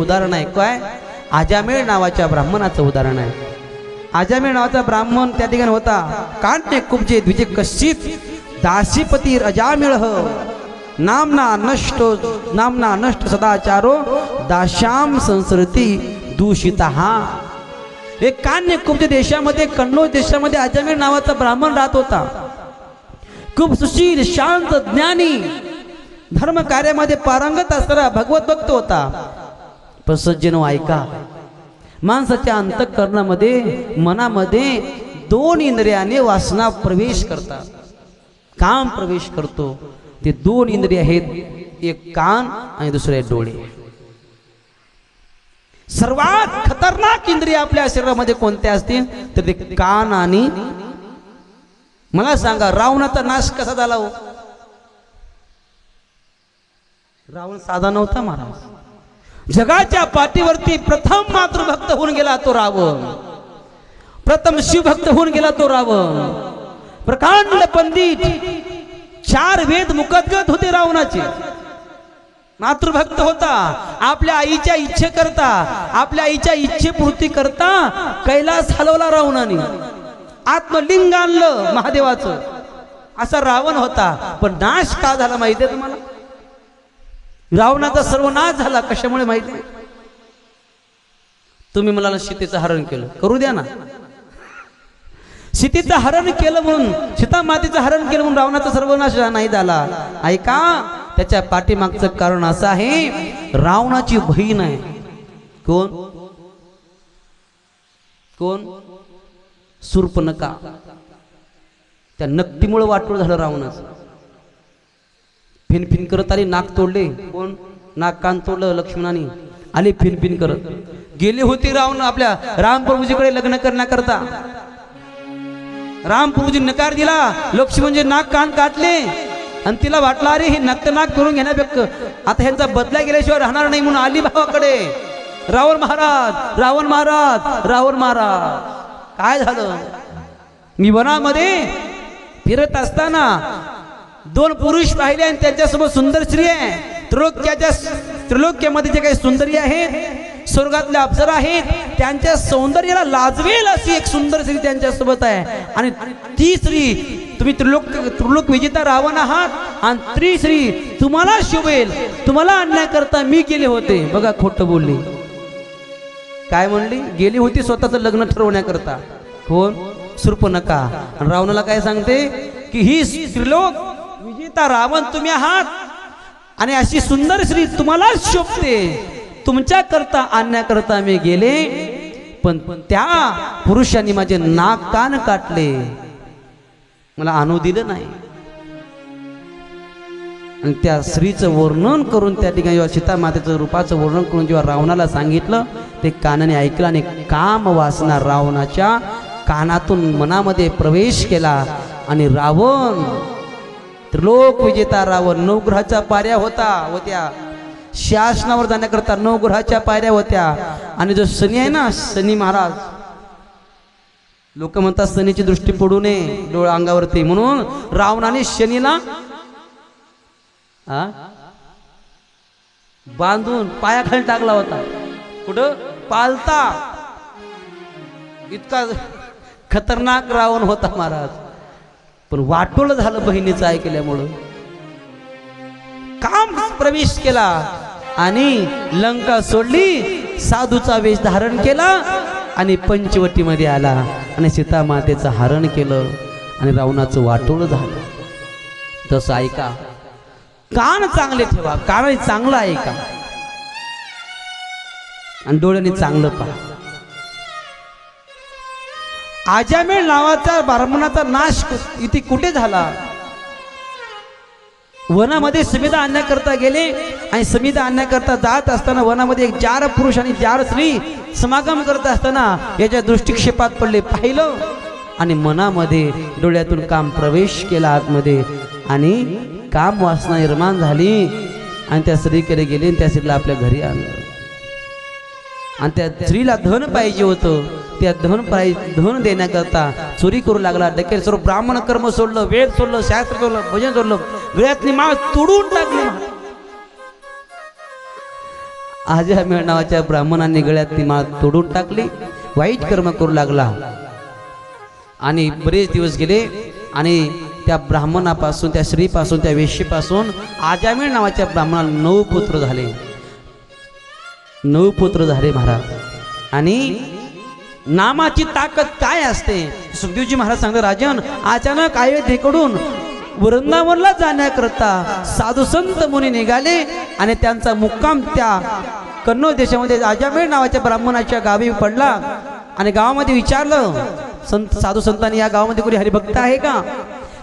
उदाहरण आहे. काय? आजामेळ नावाच्या ब्राह्मणाचं उदाहरण आहे. आजामेळ नावाचा ब्राह्मण त्या ठिकाणी होता. कांटे कुबजे द्विजे कश्चित दासीपती अजामेळ नामना नष्ट नामना नष्ट सदाचारो दाशाम संस्कृती दूषित हा. एक कान्य कुब्ज देशामध्ये कन्नौज देशामध्ये अजामेळ नावाचा ब्राह्मण राहत होता. खूप सुशील शांत ज्ञानी. धर्म कार्यामध्ये पारंगत असणारा भगवत भक्त होता. पण सज्जनो ऐका. माणसाच्या अंतःकरणामध्ये मनामध्ये दोन इंद्रियाने वासना प्रवेश करतात. काम प्रवेश करतो. ते दोन इंद्रिय आहेत एक कान आणि दुसरे डोळे. सर्वात खतरनाक इंद्रिय आपल्या शरीरामध्ये कोणते असतील? तर ते कान आणि मला सांगा रावणाचा नाश कसा झाला हो? रावण साधा नव्हता महाराज. जगाच्या पाठीवरती प्रथम मातृभक्त होऊन गेला तो रावण. प्रथम शिवभक्त होऊन गेला तो रावण. प्रकांड पंडित चार वेद मुकदगत होते रावणाचे. मातृभक्त होता आपल्या आईच्या इच्छे करता आपल्या आईच्या इच्छेपूर्ती करता कैलास हलवला रावणाने. आत्मलिंग आणलं महादेवाचं. असा रावण होता. पण नाश का झाला माहितीये तुम्हाला? रावणाचा सर्वनाश झाला. कशामुळे माहिती नाही. तुम्ही मला सीतेचं हरण केलं. करू द्या ना. सीतेचं हरण केलं म्हणून सीता मातेचं हरण केलं म्हणून रावणाचा सर्वनाश नाही झाला. ऐका त्याच्या पाठीमागचं कारण असं आहे रावणाची बहीण आहे. कोण? कोण? सुर्पनका. त्या नक्तीमुळे वाटोळ झालं रावणाचं. फिनफिन करत आली नाक तोडले. कोण? नाक कान तोडलं लक्ष्मणाने. आले फिनफिन करत. गेले होते रावण आपल्या रामप्रभूजीकडे लग्न करण्याकरता. रामप्रभूजी नकार दिला. लक्ष्मणजी नाक कान काटले आणि तिला वाटलं अरे हे नक्तनाक करून घेण्यापेक्क आता ह्यांचा बदला गेल्याशिवाय राहणार नाही म्हणून आली भावाकडे. रावण महाराज रावण महाराज रावण महाराज. काय झालं? मी वनामध्ये फिरत असताना दोन पुरुष पाहिले आणि त्यांच्यासोबत सुंदर स्त्री आहे. त्रिलोक्याच्या त्रिलोक्यामध्ये जे काही सुंदरी आहेत स्वर्गातल्या अप्सरा आहेत त्यांच्या सौंदर्याला लाजवेल अशी एक सुंदर स्त्री त्यांच्यासोबत आहे. आणि ती स्त्री तुम्ही त्रिलोक त्रिलोक विजेता रावण आहात आणि त्री स्त्री तुम्हाला शोभेल तुम्हाला आणण्याकरता मी गेले होते. बघा खोटं बोलले. काय म्हणली? गेली होती स्वतःचं लग्न ठरवण्याकरता. कोण? नका. आणि रावणाला काय सांगते? की ही त्रिलोक सीता रावण तुम्ही आहात? आणि अशी सुंदर श्री तुम्हाला शोभते. तुमच्या करता आणण्याकरता मी गेले पण त्या पुरुषांनी माझे नाक कान काटले. मला आणू दिलं नाही. आणि त्या स्त्रीचं वर्णन करून त्या ठिकाणी जेव्हा सीता मातेचं रूपाचं वर्णन करून जेव्हा रावणाला सांगितलं ते कानाने ऐकलं आणि काम वासना रावणाच्या कानातून मनामध्ये प्रवेश केला आणि रावण त्रिलोक विजेता रावण नवग्रहाच्या पाऱ्या होता होत्या. शासनावर जाण्याकरता नवग्रहाच्या पायऱ्या होत्या. आणि जो शनी आहे ना शनी महाराज लोक म्हणतात शनीची दृष्टी पडू नये डोळा अंगावरती. म्हणून रावणाने शनीला बांधून पायाखाली टाकला होता. कुठं? पालता. इतका खतरनाक रावण होता महाराज. पण वाटोळ झालं बहिणीचं ऐकल्यामुळं. काम प्रवेश केला आणि लंका सोडली साधूचा वेश धारण केला आणि पंचवटीमध्ये आला आणि सीता मातेचं हरण केलं आणि रावणाचं वाटोळ झालं. तसं ऐका. कान चांगले ठेवा कान चांगलं ऐका आणि डोळ्याने चांगलं पहा. आजामेळ नावाचा ब्राह्मणाचा नाश इथे कुठे झाला? वनामध्ये समिधा आणण्याकरता गेले आणि समिधा आणण्याकरता जात असताना वनामध्ये एक चार पुरुष आणि चार स्त्री समागम करत असताना याच्या दृष्टिक्षेपात पडले. पाहिलं आणि मनामध्ये डोळ्यातून काम प्रवेश केला आतमध्ये आणि काम वासना निर्माण झाली. आणि त्या स्त्रीकडे गेले आणि त्या स्त्रीला आपल्या घरी आणलं. आणि त्या स्त्रीला धन पाहिजे होतं. त्या धन पाहिजे धन देण्याकरता चोरी करू लागला. डकेल सर्व ब्राह्मण कर्म सोडलं वेद सोडलं शास्त्र सोडलं भजन सोडलं. गळ्यातली माळ तोडून टाकली. आजामेळ नावाच्या ब्राह्मणांनी गळ्यातली माळ तोडून टाकली. वाईट कर्म करू लागला. आणि बरेच दिवस गेले आणि त्या ब्राह्मणापासून त्या स्त्रीपासून त्या वेशीपासून आजामेळ नावाच्या ब्राह्मणाला नऊ पुत्र झाले. नऊ पुत्र झाले महाराज. आणि नामाची ताकद काय असते? सुखदेवजी महाराज सांगतात राजन अचानक अयोध्येकडून वृंदावनला जाण्याकरता साधू संत मुनी निघाले आणि त्यांचा मुक्काम त्या कन्नौज देशामध्ये आजामेळ नावाच्या ब्राह्मणाच्या गावी पडला. आणि गावामध्ये विचारलं संत साधू संतांनी या गावामध्ये कोणी हरिभक्त आहे का?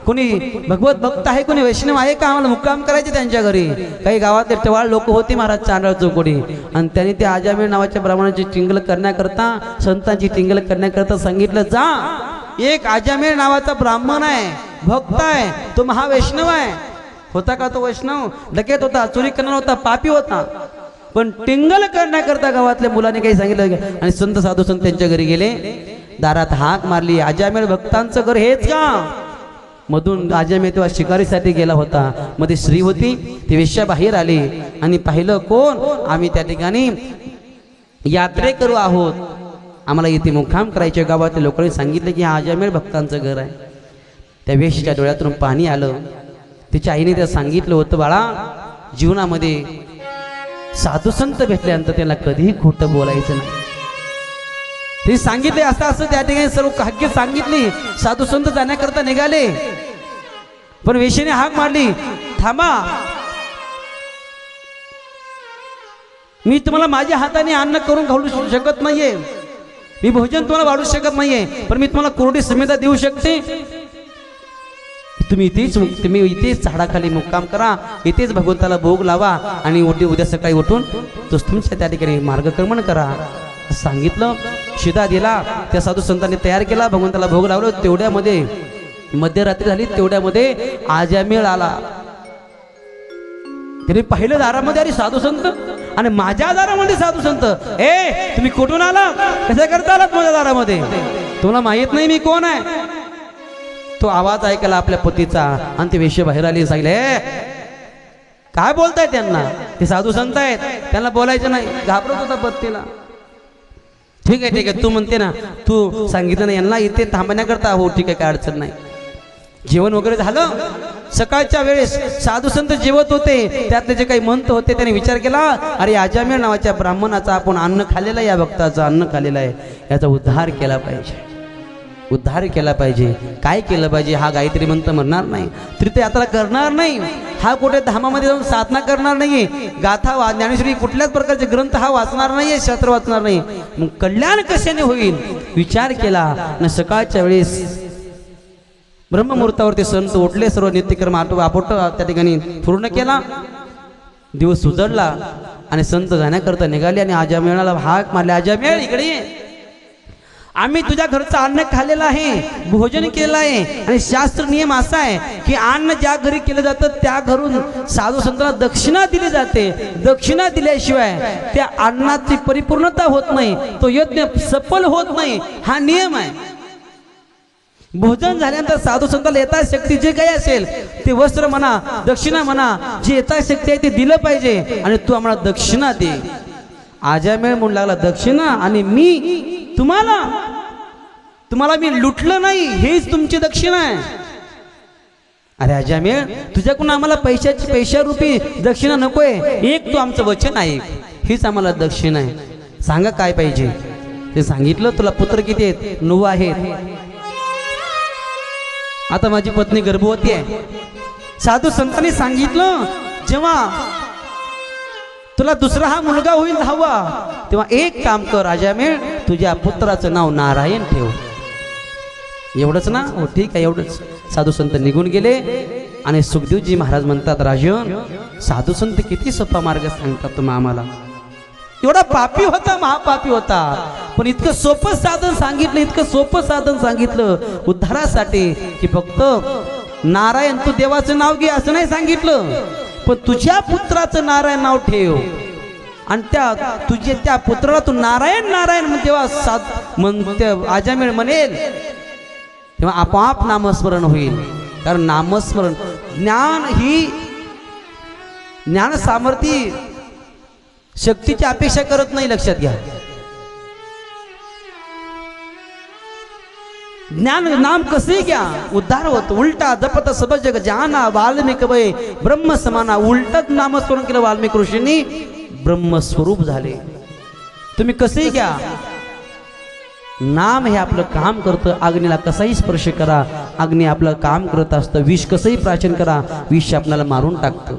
कोणी भगवत भक्त आहे कोणी वैष्णव आहे का? आम्हाला मुक्काम करायचे त्यांच्या घरी. काही गावातले टवाळ लोक होते महाराज चांदळ चौकोडी. आणि त्यांनी ते आजामेळ नावाच्या ब्राह्मणाची टिंगल करण्याकरता संतांची टिंगल करण्याकरता सांगितलं जा. एक आजामेळ नावाचा ब्राह्मण आहे भक्त आहे तो महावैष्णव आहे. होता का तो वैष्णव? डकेत होता चोरी करणार होता पापी होता. पण टिंगल करण्याकरता गावातल्या मुलाने काही सांगितलं आणि संत साधू संत त्यांच्या घरी गेले. दारात हाक मारली आजामेळ भक्तांचं घर हेच का मधून आजामे तेव्हा शिकारीसाठी गेला होता. मध्ये स्त्री होती ती वेश्या बाहेर आली आणि पाहिलं कोण? आम्ही त्या ठिकाणी यात्रे करू आहोत. आम्हाला इथे मुक्काम करायचे गावातल्या लोकांनी सांगितलं की हा अजामेळ भक्तांचं घर आहे. त्या वेशीच्या डोळ्यातून पाणी आलं. तिच्या आईने त्या सांगितलं होतं बाळा जीवनामध्ये साधुसंत भेटल्यानंतर त्याला कधीही खोटं बोलायचं नाही. ते सांगितले असं असं त्या ठिकाणी सर्व हाक्य सांगितली. साधू संत जाण्याकरता निघाले. पण वेशीने हाक मारली. थांबा. मी तुम्हाला माझ्या हाताने अन्न करून घालू शकत नाहीये. मी भोजन तुम्हाला वाढू शकत नाहीये पण मी तुम्हाला कोरडी समेता देऊ शकते. तुम्ही इथेच तुम्ही इथेच झाडाखाली मुक्काम करा. इथेच भगवंताला भोग लावा आणि उद्या उद्या सकाळी उठून तो तुमच्या त्या ठिकाणी मार्गक्रमण करा. सांगितलं शिदा दिला त्या साधू संतांनी तयार केला भगवंताला भोग लावलं तेवढ्यामध्ये मध्यरात्री झाली तेवढ्यामध्ये आजामेळ आला. त्याने पाहिलं दारामध्ये अरे साधू संत आणि माझ्या दारामध्ये साधू संत. ए तुम्ही कुठून आला? कसं करता आलात माझ्या दारामध्ये? तुम्हाला माहीत नाही मी कोण आहे. तो आवाज ऐकला आपल्या पतीचा आणि ते वेश्य बाहेर आली सांगले काय बोलताय त्यांना? ते साधू संत आहेत. त्यांना बोलायचं नाही. घाबरत होता पत्तीला ठीक आहे ठीक आहे. तू म्हणते ना तू सांगितलं ना यांना इथे थांबण्याकरता हो ठीक आहे काय अडचण नाही. जेवण वगैरे झालं? सकाळच्या वेळेस साधू संत जेवत होते. त्यातले जे काही मंत होते त्याने विचार केला अरे आजामेळ नावाच्या ब्राह्मणाचा आपण अन्न खाल्लेलं आहे या भक्ताचं अन्न खाल्लेलं आहे. याचा उद्धार केला पाहिजे. उद्धार केला पाहिजे. काय केलं पाहिजे हा गायत्री मंत्र म्हणणार नाही. तीर्थयात्रा करणार नाही. हा कुठे धामामध्ये जाऊन साधना करणार नाही गाथा वा ज्ञानेश्वरी कुठल्याच प्रकारचे ग्रंथ हा वाचणार नाही शास्त्र वाचणार नाही. मग कल्याण कशाने होईल? विचार केला. न सकाळच्या वेळेस ब्रह्ममुहूर्तावरती संत उठले सर्व नित्यक्रम आटो आपोट त्या ठिकाणी पूर्ण केला. दिवस उजडला आणि संत जाण्याकरता निघाले आणि आजामेळाला हाक मारले आजामेळ इकडे आम्ही तुझ्या घरचं अन्न खाल्लेलं आहे भोजन केलेलं आहे. आणि शास्त्र नियम असा आहे की अन्न ज्या घरी केलं जातं त्या घरून साधू संतांना दक्षिणा दिली जाते. दक्षिणा दिल्याशिवाय त्या अन्नाची परिपूर्णता होत नाही तो यज्ञ सफल होत नाही हा नियम आहे. भोजन झाल्यानंतर साधू संतांना येता शक्ती जे काही असेल ते वस्त्र म्हणा दक्षिणा म्हणा जे येता शक्ती आहे ते दिलं पाहिजे आणि तू आम्हाला दक्षिणा दे. आजामेळ म्हणू लागला दक्षिणा आणि मी तुम्हाला? तुम्हाला मी लुटलं नाही हेच तुमची दक्षिणा आहे. अरे अजामेळ तुझ्याकडून आम्हाला पैशाची पैशारूपी दक्षिणा नकोय. एक तू आमचं वचन आहे हीच आम्हाला दक्षिणा आहे. सांगा काय पाहिजे? ते सांगितलं तुला पुत्र किती आहेत? नऊ आहेत. आता माझी पत्नी गर्भवती आहे. साधू संतांनी सांगितलं जेव्हा तुला दुसरा हा मुलगा होईल हवा तेव्हा एक काम कर राजामेळ तुझ्या पुत्राचं नाव नारायण ठेव. एवढंच ना? हो ठीक आहे एवढंच. साधू संत निघून गेले आणि सुखदेवजी महाराज म्हणतात राजन साधू संत किती सोपा मार्ग सांगतात तुम्ही आम्हाला. एवढा पापी होता महापापी होता. पण इतकं सोपं साधन सांगितलं इतकं सोपं साधन सांगितलं उद्धारासाठी की फक्त नारायण तू देवाचं नाव घे असं नाही सांगितलं. पण तुझ्या पुत्राचं नारायण नाव ठेव. आणि त्या तुझे त्या पुत्राला तू नारायण नारायण म्हण तेव्हा साध म्हण ते आजामेळ म्हणेल. तेव्हा आपोआप नामस्मरण होईल. कारण नामस्मरण ज्ञान ही ज्ञान सामर्थ्य शक्तीची अपेक्षा करत नाही लक्षात घ्या. ज्ञान नाम कसे घ्या. उद्धार होत उलटा जपत सब जग जाना वाल्मिक वय ब्रह्म समाना. उलटच नामस्मरण केलं वाल्मिक ऋषींनी. ब्रह्मस्वरूप झाले. तुम्ही कसेही घ्या. नाम हे आपलं काम करतं. अग्नीला कसाही स्पर्श करा. अग्नी आपलं काम करत असतं. विष कसंही प्राचन करा. विष आपल्याला मारून टाकतं.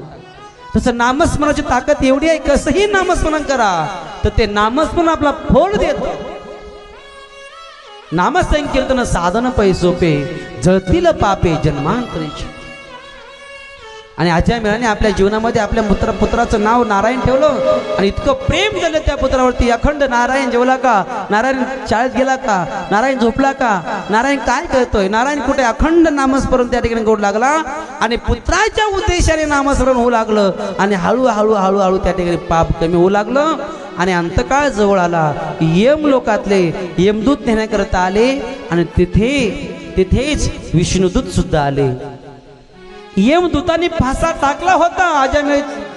तसं नामस्मरणाची ताकद एवढी आहे कसंही नामस्मरण करा. तर ते नामस्मरण आपला फोड देत. नामसंकीर्तन साधन पै सोपे. जळतील पापे जन्मांतरीची. आणि आजच्या मिळाने आपल्या जीवनामध्ये आपल्या पुत्र पुत्राचं नाव नारायण ठेवलं. आणि इतकं प्रेम झालं त्या पुत्रावरती. अखंड नारायण जेवला का? नारायण शाळेत गेला का? नारायण झोपला का? नारायण काय करतोय? नारायण कुठे? अखंड नामस्मरण त्या ठिकाणी गोड लागला. आणि पुत्राच्या उद्देशाने नामस्मरण होऊ लागलं. आणि हळूहळू हळूहळू त्या ठिकाणी पाप कमी होऊ लागलं. आणि अंतकाळ जवळ आला. यम लोकातले यमदूत नेण्याकरता आले. आणि तिथे तिथेच विष्णुदूत सुद्धा आले. यमदूतांनी फासा टाकला होता. आजा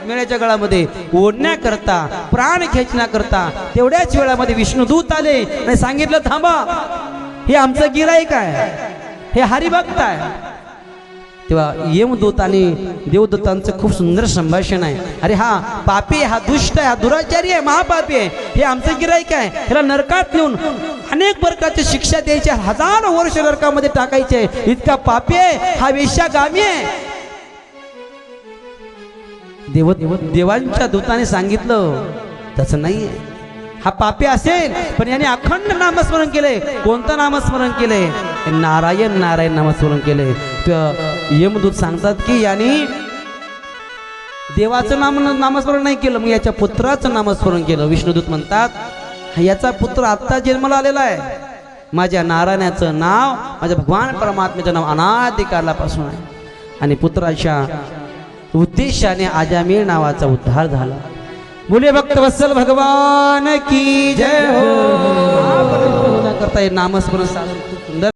मेळ्याच्या गळामध्ये ओढण्याकरता प्राण खेचण्याकरता तेवढ्याच वेळामध्ये विष्णुदूत आले आणि सांगितलं थांबा हे आमचं गिराईक आहे. हे हरिभक्त आहे. तेव्हा यमदूत आणि देवदूतांचं खूप सुंदर संभाषण आहे. अरे हा पापी आहे, हा दुष्ट आहे हा दुराचारी आहे महापापी आहे. हे आमचं गिराईक आहे. ह्याला नरकात नेऊन अनेक प्रकारची शिक्षा द्यायची हजारो वर्ष नरकामध्ये टाकायचे. इतका पापी आहे हा वेश्यागामी आहे. देव देवांच्या दूताने सांगितलं तसं नाही हा पापी असेल पण याने अखंड नामस्मरण केले. कोणतं नामस्मरण केले? नारायण नारायण नामस्मरण केले. यमदूत सांगतात की यांनी देवाचं नाम नामस्मरण नाही केलं मग याच्या पुत्राचं नामस्मरण केलं. विष्णुदूत म्हणतात याचा पुत्र आत्ता जन्माला आलेला आहे. माझ्या नारायणाचं नाव माझ्या भगवान परमात्म्याचं नाव अनादिकालापासून आहे. आणि पुत्राच्या उद्देशाने आजामीर नावाचा उद्धार झाला. मुले भक्त वत्सल भगवान की जय हो. करता नामस्मरण साधन.